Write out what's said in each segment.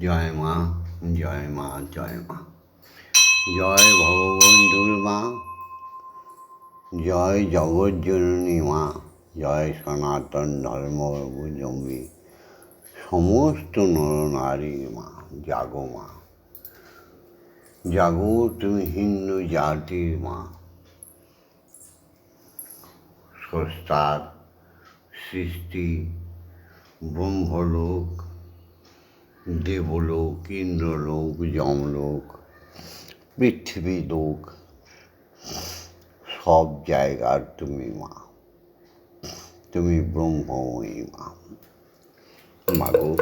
জয় মা জয় মা জয় মা। জয় ভগবন্ধুর মা জয় জগজ্জননী মা, জয় সনাতন ধর্মাবলম্বী সমস্ত নরনারীর মা, জাগো মা। জাগো তুমি হিন্দু জাতির মা। স্রষ্টার সৃষ্টি ব্রহ্মলোক দেবলোক ইন্দ্রলোক যমলোক পৃথিবী লোক সব জায়গার তুমি মা। তুমি ব্রহ্মময়ী মা। মাগো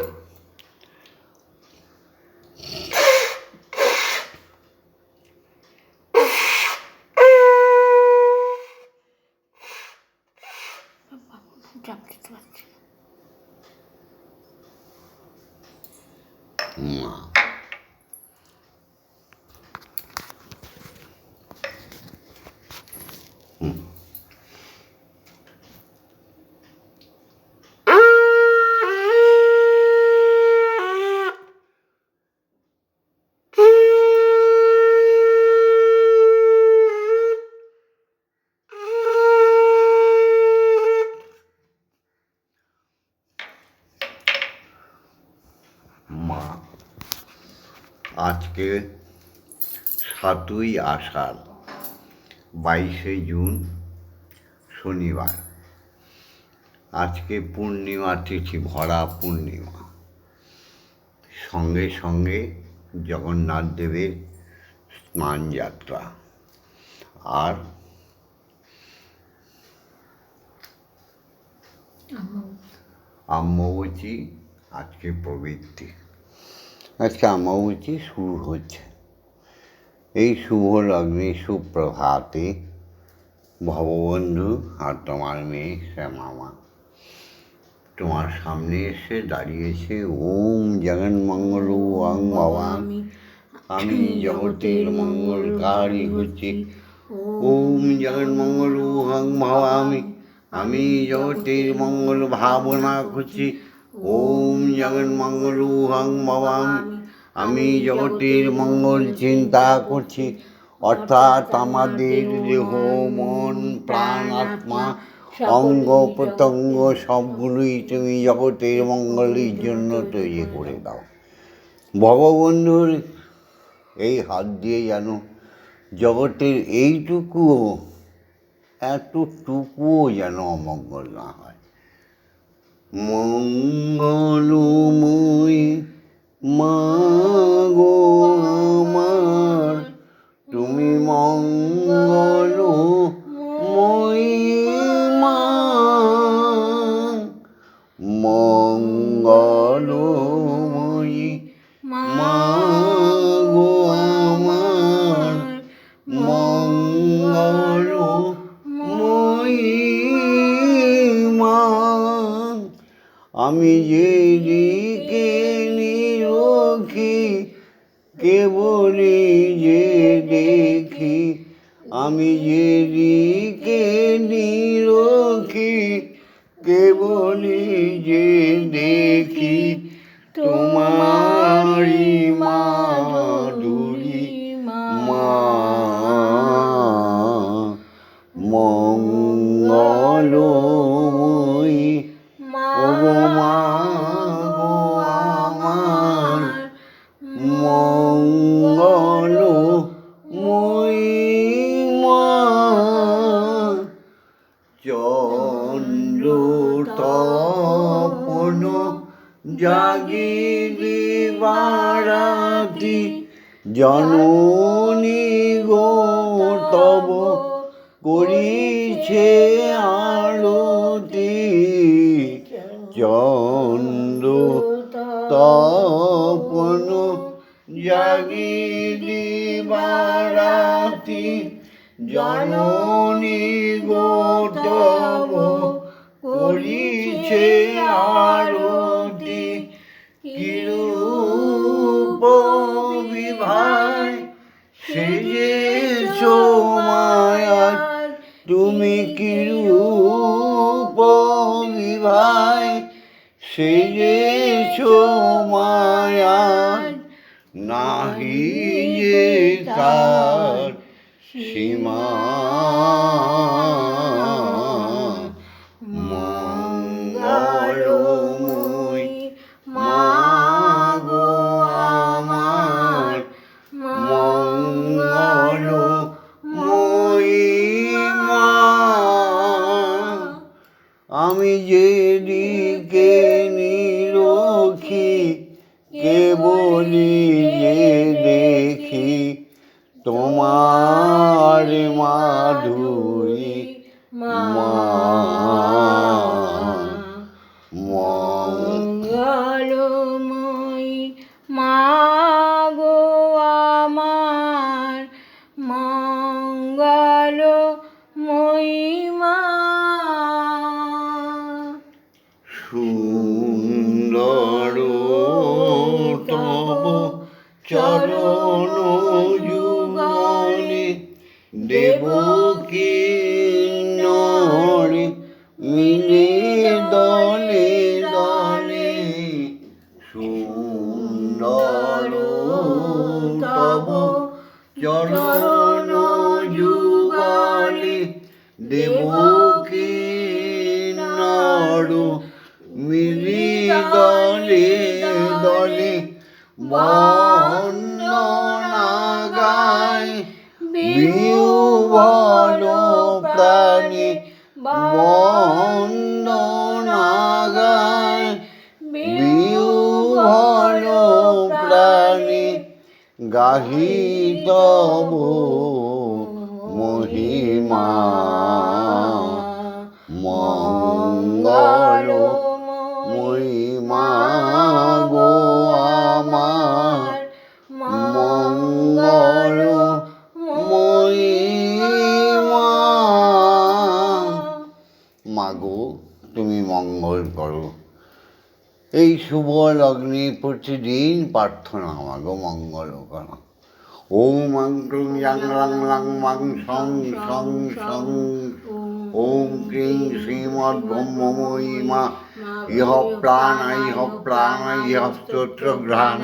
চাপ দিতে পারছি না। মা মা আজকে সাতই আষাঢ় বাইশে জুন শনিবার। আজকে পূর্ণিমা তিথি ভরা পূর্ণিমা। সঙ্গে সঙ্গে জগন্নাথ দেবের স্নান যাত্রা। আর আম্মবতী। আজকে প্রবৃত্তি। আজকে আম্মবতী শুরু হচ্ছে। এই শুভ লগ্নে সুপ্রভাতে ভববন্ধু আর তোমার মেয়ে শ্যামামা। তোমার সামনে এসে দাঁড়িয়েছে ওম জগন্মঙ্গল ওং ভবামি। আমি জগতের মঙ্গলকারী হচ্ছি। ওম জগন্মঙ্গল ওং ভবামি। আমি জগতের মঙ্গল ভাবনা করছি ওম জগন্মঙ্গল ওং ভবামি। আমি জগতের মঙ্গল চিন্তা করছি। অর্থাৎ আমাদের দেহ, মন, প্রাণ, আত্মা, অঙ্গ, প্রত্যঙ্গ সবগুলোই তুমি জগতের মঙ্গলের জন্য তৈরি করে দাও। ভগবন্ধুর এই হাত দিয়ে যেন জগতের এইটুকুও, এতটুকুও যেন অমঙ্গল না হয়। মঙ্গলময়ী মাগো আমার। তুমি মঙ্গলময়ী আমি যে দিকে নিরখি কেবলি যে দেখি তোমারি মাধুরী মা। মঙ্গলময়ী গোতব করিছে আরতি কিরূপ বিভাই সেজেছ মায়ার? তুমি কিরূপ বিভাই সেজেছ আমি যে দিকে নিরখি কেবলি যে দেখি? তোমার মাধুরী মা। যুগলে দেবকী নরে মিলে দলে দলে সুন্দর তব চরণ যুগলে দেবকী নর মিলি দলে দলে বন্দনা শুভ লগ্নে প্রতিদিন প্রার্থনা মাগো মঙ্গল করো ওম মাং ক্রুং ইয়াং রাং রাং মাং সং সং সং। ওম ক্রিং শ্রীমদ ব্রহ্মময়ী মা ইহ প্রাণ ইহ প্রাণ ইহ স্তোত্র গ্রহণ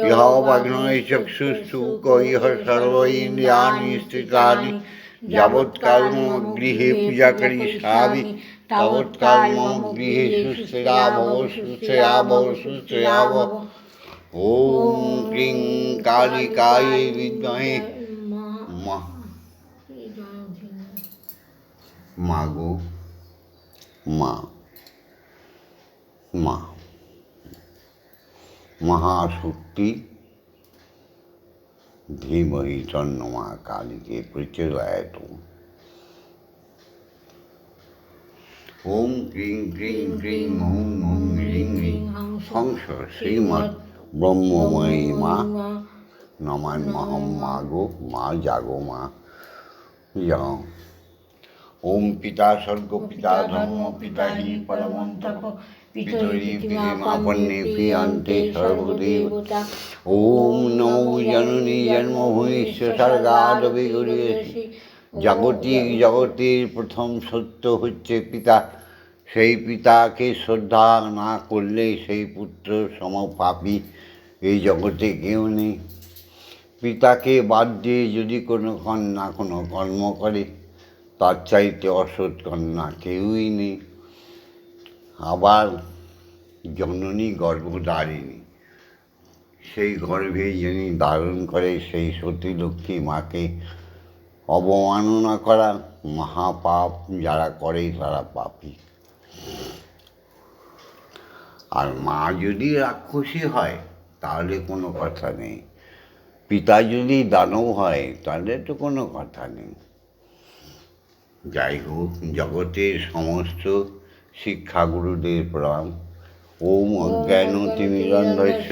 ইহ বাগ্নয় চক্ষুস্তুক ইহ সর্ব ইন্দ্রিয়াণি স্থিতানি যাবৎকাল গৃহে পূজা করি সাবি ভব সুস্থিরা ভব সুস্থিরা ভব ওম ক্রিং কালিকায় বিদ্মহে মা গো মা মা মহাশক্তি ধীমহি তন্নমা কালীকে প্রচলায়ত ওম ক্রিং ক্রিং ক্রিং হুম হুম হ্রিং হ্রিং হংস শ্রীমৎ ব্রহ্মময়ী মা নমান মহম মা গো মা জাগো মা যাও ওম পিতা স্বর্গ পিতা ধর্ম পিতা হি পরমন্তপ পিতরি পিতিমাপন্নে প্রিয়ন্তে সর্বদেব ওম নমো জননী জন্মভূমিষ্ঠ স্বর্গাদবি গরিয়েছি জাগতিক জগতের প্রথম সত্য হচ্ছে পিতা সেই পিতাকে শ্রদ্ধা না করলে সেই পুত্র সমপাপী এই জগতে কেউ নেই। পিতাকে বাদ দিয়ে যদি কোনো কন্যা কোনো কর্ম করে, তার চাইতে অসৎ কন্যা কেউই নেই। আবার জননী গর্ভধারিণী, সেই গর্ভে যিনি ধারণ করে সেই সতী লক্ষ্মী মাকে অবমাননা করা মহাপাপ যারা করে তারা পাপী। আর মা যদি রাক্ষসী হয় তাহলে কোনো কথা নেই। পিতা যদি দানব হয় তাহলে তো কোনো কথা নেই। যাই হোক জগতের সমস্ত শিক্ষাগুরুদের প্রণাম। ওম অজ্ঞান তিমিরন্ধস্য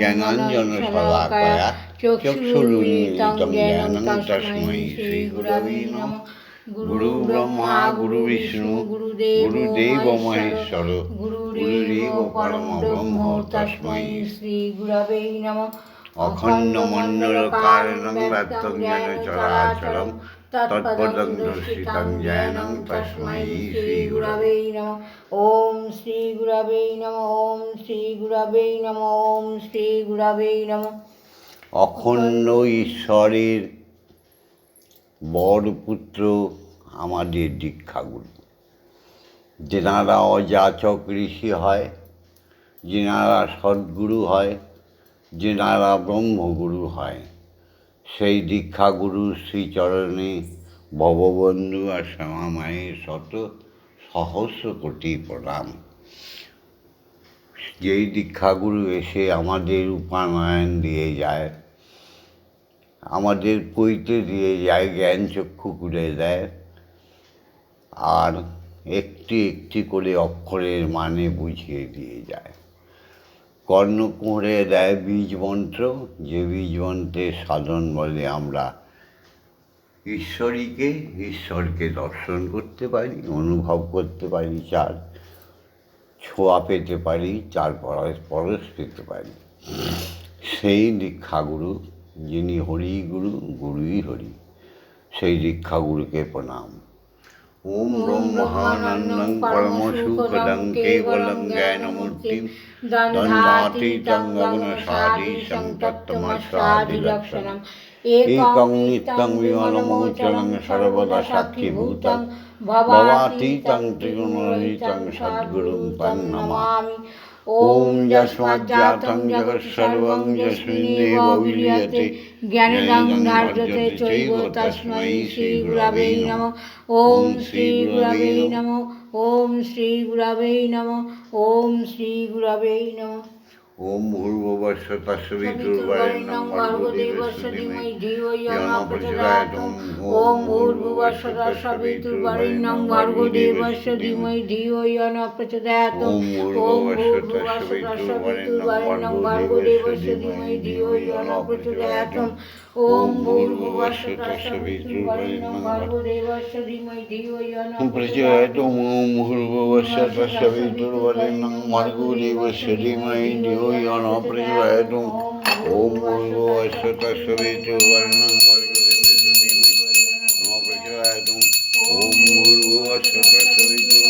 জ্ঞানাঞ্জন শলাকয়া চক্ষুরুন্মিলিতং জ্ঞানং তস্मै শ্রীগুরবে নমঃ। গুরু ব্রহ্মা গুরু বিষ্ণু গুরুদেব মহেশ্বর গুরুদেব পরম ব্রহ্ম তস্मै শ্রী গুরবে নমঃ অখণ্ড মণ্ডল কারণং ব্যক্তং জ্ঞান চরাচরম তৎপদং দর্শিতং জ্ঞানং তস্मै শ্রী গুরবে নমঃ ওম শ্রী গুরবে নমঃ ওম শ্রী গুরবে নমঃ ওম শ্রী গুরবে নমঃ অখণ্ড ঈশ্বরের বড় পুত্র আমাদের দীক্ষাগুরু। যেনারা অযাচক ঋষি হয়, যেনারা সদ্গুরু হয়, যেনারা ব্রহ্মগুরু হয়, সেই দীক্ষাগুরু শ্রীচরণে ভববন্ধু আর শ্যামা মায়ের শত সহস্র কোটি প্রণাম। যেই দীক্ষাগুরু এসে আমাদের উপানয়ন দিয়ে যায় আমাদের পৈতে দিয়ে যায়, জ্ঞান চক্ষু খুলে দেয়। আর একটি একটি করে অক্ষরের মানে বুঝিয়ে দিয়ে যায়। কর্ণ কুঁড়ে দেয় বীজ মন্ত্র, যে বীজ মন্ত্রের সাধন বলে আমরা ঈশ্বরীকে, ঈশ্বরকে দর্শন করতে পারি, অনুভব করতে পারি, চার ছোঁয়া পেতে পারি, চার পরশ পেতে পারি। সেই দীক্ষাগুরু যিনি হরি গুরু গুরুই হরি। সেই দীক্ষা গুরুকে প্রণাম। ওম ব্রহ্মানন্দং পরম সুখদং কেবলং জ্ঞানমূর্তিম সংতত্তম সাধি সন্তত্তমসাদিলক্ষণম একং নিত্যং বিমলমোচনং সর্বদা সাক্ষীভূতং ভবাতীতং ত্রিগুণরহিতং সদ্গুরুং তং নমামি। ॐ यस्माज्जातं जगत्सर्वं यस्मिन्नेव विलीयते ज्ञानिदं नार्जते चैव तस्मै श्रीगुरवे नमः ॐ श्रीगुरवे नमः ॐ श्रीगुरवे नमः ॐ श्रीगुरवे नमः ओम भूर्भुवस्स तस्वीतुर्वरेण्यं भर्गदेवस्सदिमहि धियो यः प्रचोदयात् ओम भूर्भुवस्स तस्वीतुर्वरेण्यं भर्गदेवस्स धीमहि धियो यः प्रचोदयात् ओम भूर्भुवस्स तस्वीतुर्वरेण्यं भर्गदेवस्स धीमहि धियो यः प्रचोदयात् ओम भूर्भुवस्स तस्वीतुर्वरेण्यं भर्गदेवस्स धीमहि धियो यः प्रचोदयात् ओम भूर्भुवस्स तस्वीतुर्वरेण्यं भर्गदेवस्स धीमहि धियो યન અપ્રિજ હેતુ ઓમ પૂર્વો અશ્વત સવિતુ વર્ણમ વર્ગ ઓમ પૂર્વો અશ્વત સવિતુ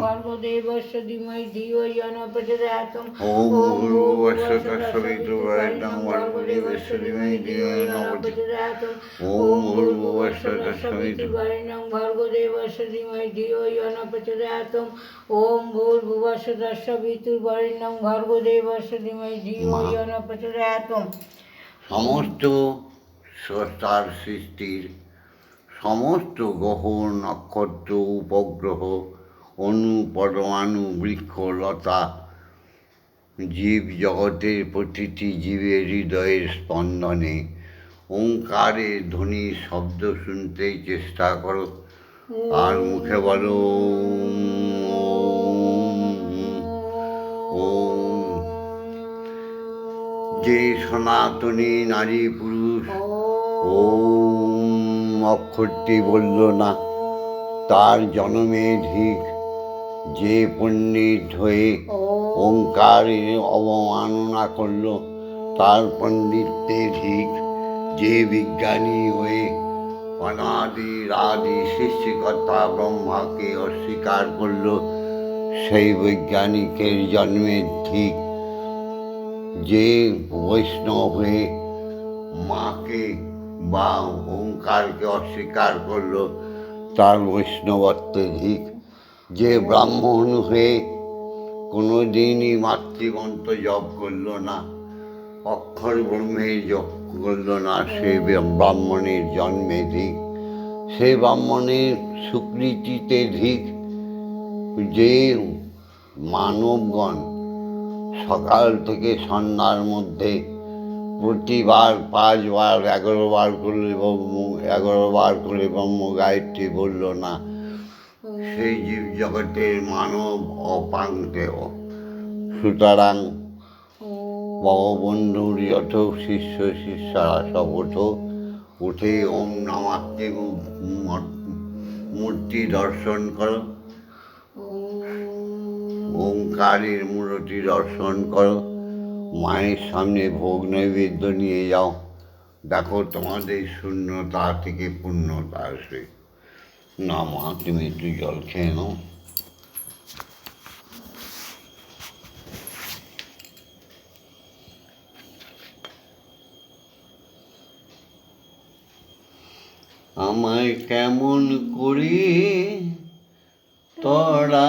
গর্ভদেবস্য ধীমহি ধিয়ো য়ন প্রচোদয়াতম ওম ভূর্ভুবস্য তস্বৈতুর্বরেণ্য গর্ভদেবস্য ধীমহি ধিয়ো য়ন প্রচোদয়াতম ওম ভূর্ভুবস্য তস্বৈতুর্বরেণ্য ভর্গদেবস্য ধীমহি ধিয়ো য়ন ওম ভূর্ভুবস্য তস্বৈতুর্বরেণ্য ভর্গদেবস্য ধীমহি ধিয়ো য়ন প্রচোদয়াতম সমস্ত তার সৃষ্টির সমস্ত গ্রহ নক্ষত্র উপগ্রহ অণু পরমাণু বৃক্ষ লতা জীব জগতের প্রতিটি জীবের হৃদয়ের স্পন্দনে ওঙ্কারের ধ্বনি শব্দ শুনতেই চেষ্টা করো আর মুখে বলো। যে সনাতনী নারী পুরুষ ওম অক্ষরটি বলল না তার জন্মে ধিক যে পণ্ডিত হয়ে ওঙ্কারের অবমাননা করল তার পণ্ডিত্যে ধিক যে বিজ্ঞানী হয়ে অনাদি আদি সৃষ্টিকর্তা ব্রহ্মাকে অস্বীকার করল সেই বৈজ্ঞানিকের জন্মের ঠিক যে বৈষ্ণব হয়ে মাকে বা ওঙ্কারকে অস্বীকার করল। তার বৈষ্ণবত্বে ধিক যে ব্রাহ্মণ হয়ে কোনো দিনই মাতৃমন্ত্র জপ করল না, অক্ষর ব্রহ্মের জপ করল না, সে ব্রাহ্মণের জন্মে ধিক সে ব্রাহ্মণের স্বীকৃতিতে ধিক যে মানবগণ সকাল থেকে সন্ধ্যার মধ্যে প্রতিবার পাঁচবার এগারো বার করে ব্রহ্ম এগারো বার করে ব্রহ্ম গায়ত্রী বলল না সেই জীব জগতের মানব অপাঙ্কেয় সুতরাং বঙ্গবন্ধুর যত শিষ্য শিষ্যরা সব ওঠো উঠে ওম নামাত্মে মূর্তি দর্শন করো। ওঙ্কারের মূর্তি দর্শন করো। মায়ের সামনে ভোগ নৈবেদ্য নিয়ে যাও। দেখো, তোমাদের শূন্যতা থেকে পূর্ণতা আসবে না মা, তুমি একটু জল খেয়ে নাও। আমায় কেমন করে তরা?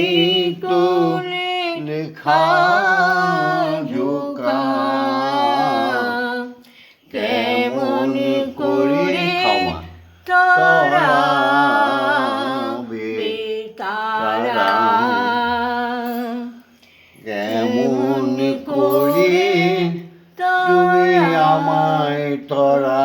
জোকা কেমন করে তারা তারা কেমন করে তুমি আমায় তরা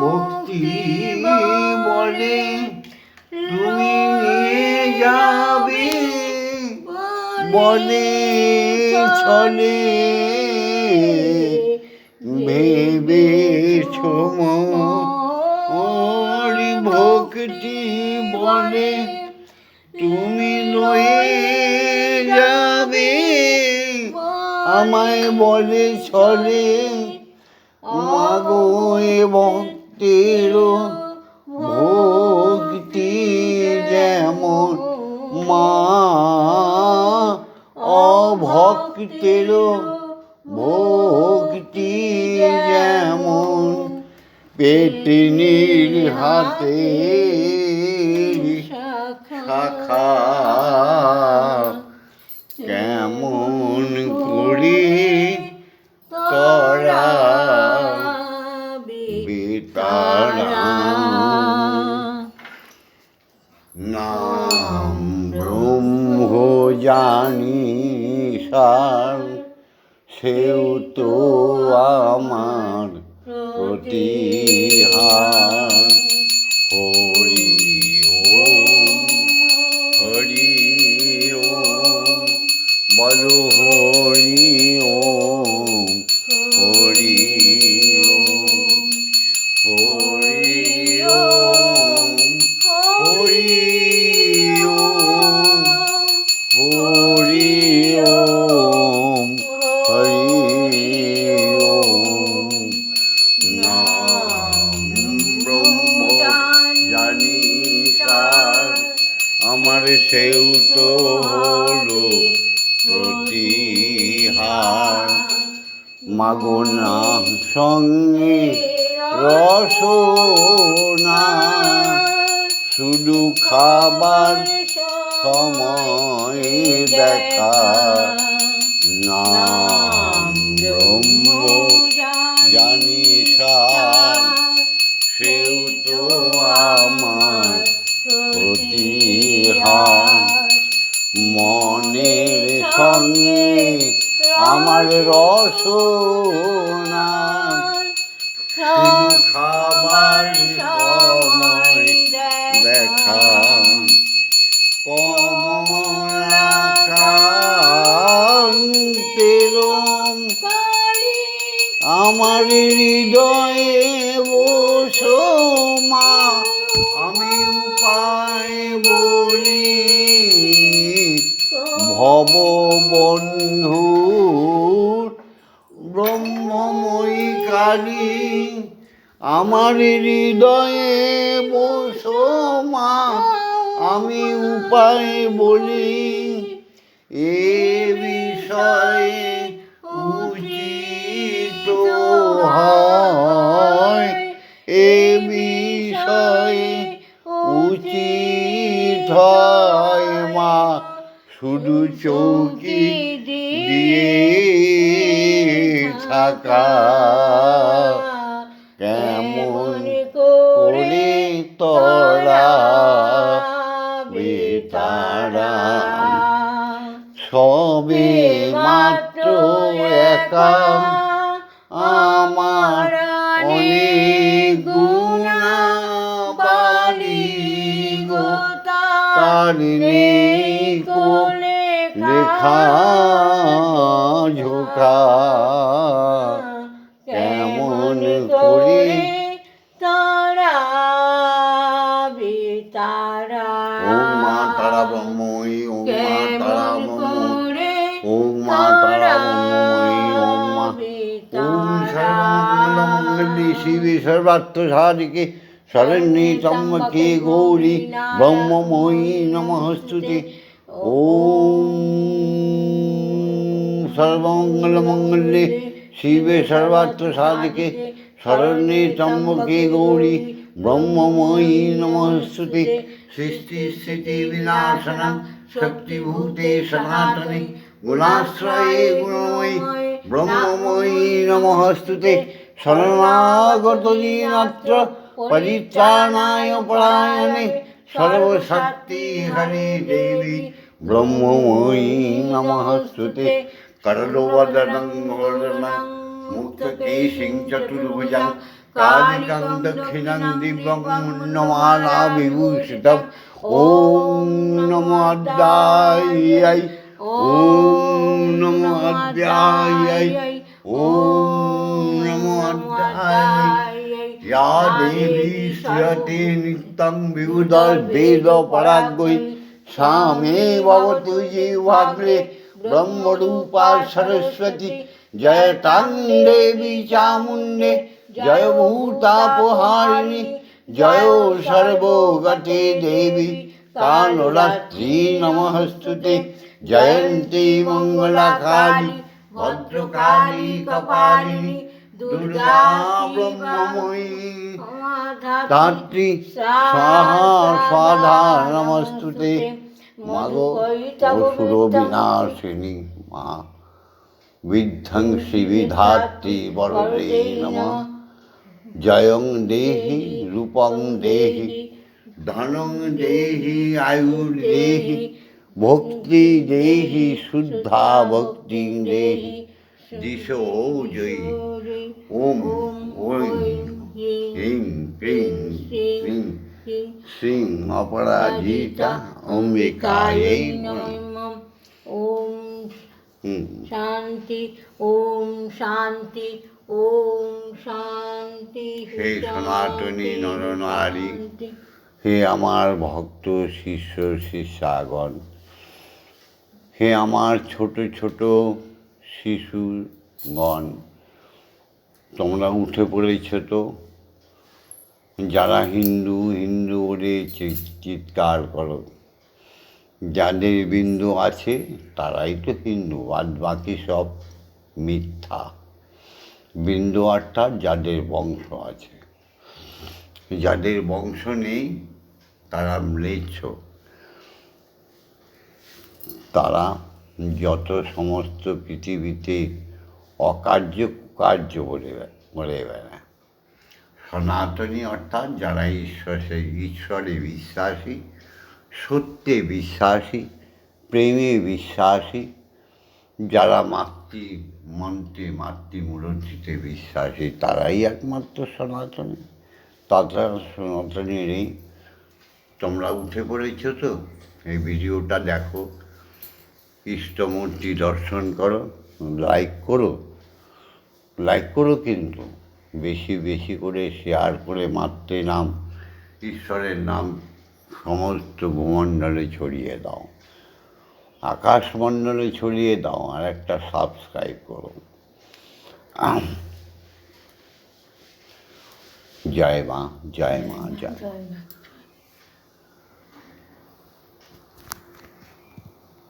ভক্তি বলে তুমি নিয়ে যাবে। বলে ছলে ভেবেছ মোর ভক্তি বলে তুমি লয়ে যাবে। আমায় বলে ছলে মাগো এবং তেরো ভক্তি যেমন মা অভক্তের ভক্তি যেমন পেটনির হাতে শাখা। নাম ব্রহ্ম জানি সার সেও তো আমার প্রতিহার হরি ওম হরি ওম বলো হরি ওম মাগো না সঙ্গে রসনা। শুধু খাবার সময় দেখা। নাম জানি মনের সঙ্গে আমার রসনা। খাবার সময় দেখা। কমলাকান্তেরম আমার হৃদয়ে বসো মা। আমি উপায় বলি। ভব বন্ধু ব্রহ্মময়ী কালী আমার হৃদয়ে বসো মা, আমি উপায় বলি, এ বিষয়ে উচিত হয়। শুধু চৌকি দিয়ে থাকা কেমন করে তরা বেতারা। সবে মাত্র একা মাথা ঝোঁকা। কেমন করে? তারা তারা। ও মা তারা ব্রহ্মই ও মা তারা করে ও মা তারা ব্রহ্মই ও মা ওম সর্বমঙ্গলমঙ্গলে শিবে সর্বার্থ সাধিকে শরণ্যে ত্রম্বকে গৌরী ব্রহ্মময়ী নমস্তুতে ওম সর্বমঙ্গলমঙ্গলে শিবে সর্বার্থ সাধিকে শরণ্যে ত্রম্বকে গৌরী ব্রহ্মময়ী নমস্তুতে সৃষ্টি স্থিতি বিনাশনম শক্তিভূতে সনাতনে গুণাশ্রয়ে গুণময়ী ব্রহ্মময়ী নমস্তুতে শরণাগত দীনাত্র পরিত্রাণায় পরায়ণে সর্বশক্তি হরে দেবী, ব্রহ্মময়ী নমস্তুতে করলোবদনং হরণং মুক্ততে সিং চতুর্ভুজং কালিকাং দক্ষিণাং দিব্যং মুন্নমালা বিভূষিতম ওম নমো ॐ ওম নমো অদ্যায় ওম নমো অদ্যায় या देवी श्रियते नित्यं विबुधर्वेदपराग्रै सा मे भवतु जीवाग्रे ब्रह्मरूपा सरस्वती जय तां देवी चामुण्डे जय भूतापहारिणि जय सर्वगते देवी कालरात्रि नमस्तुते जयन्ती मङ्गलकाली भद्रकाली कपालिनी ব্রহ্মময়ী। ধাত্রী মা। বিধ্বংসী বিধাত্রী বরদে নম। জয়ং দেহি রূপং দেহি ধনং দেহি আয়ুর দেহি ভক্তি দেহি শুদ্ধা ভক্তি দেহি। দিশো জয়ী। ওম ওম হিং ক্রিং ক্রিং শ্রীং অপরাজিতা অম্বিকাयै ওম শান্তি ওম শান্তি ওম শান্তি হে সনাতনী নরনারী। হে আমার ভক্ত শিষ্য শিষ্যাগণ হে আমার ছোট ছোট শিশুগণ তোমরা উঠে পড়েছ তো। যারা হিন্দু হিন্দু বলে চিৎকার করো। যাদের বিন্দু আছে, তারাই তো হিন্দু, আর বাকি সব মিথ্যা। বিন্দু অর্থাৎ যাদের বংশ আছে। যাদের বংশ নেই, তারা ম্লেচ্ছ। তারা যত সমস্ত পৃথিবীতে অকার্য কার্য বলে বলে বেড়ায়। সনাতনী অর্থাৎ যারা ঈশ্বরে ঈশ্বরে বিশ্বাসী, সত্যে বিশ্বাসী, প্রেমে বিশ্বাসী, যারা মাতৃ মন্ত্রে মাতৃমূর্তিতে বিশ্বাসী, তারাই একমাত্র সনাতনী। তাছাড়া সনাতনী নেই তোমরা উঠে পড়েছ তো? এই ভিডিওটা দেখো। ইষ্টমূর্তি দর্শন করো লাইক করো। লাইক করো কিন্তু, বেশি বেশি করে শেয়ার করে মাত্রে নাম, ঈশ্বরের নাম সমস্ত ভূমণ্ডলে ছড়িয়ে দাও। আকাশমণ্ডলে ছড়িয়ে দাও আর একটা সাবস্ক্রাইব করো। জয় মা জয় মা, জয়।